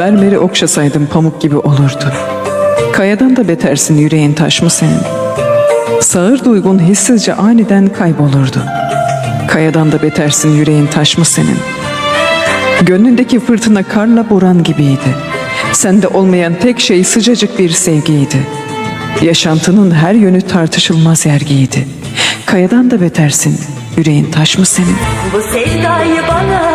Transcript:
Mermeri okşasaydım pamuk gibi olurdu. Kayadan da betersin yüreğin taş mı senin? Sağır duygun hissizce aniden kaybolurdu. Kayadan da betersin yüreğin taş mı senin? Gönlündeki fırtına karla buran gibiydi. Sende olmayan tek şey sıcacık bir sevgiydi. Yaşantının her yönü tartışılmaz yergiydi. Kayadan da betersin, yüreğin taş mı senin? Bu sevdayı bana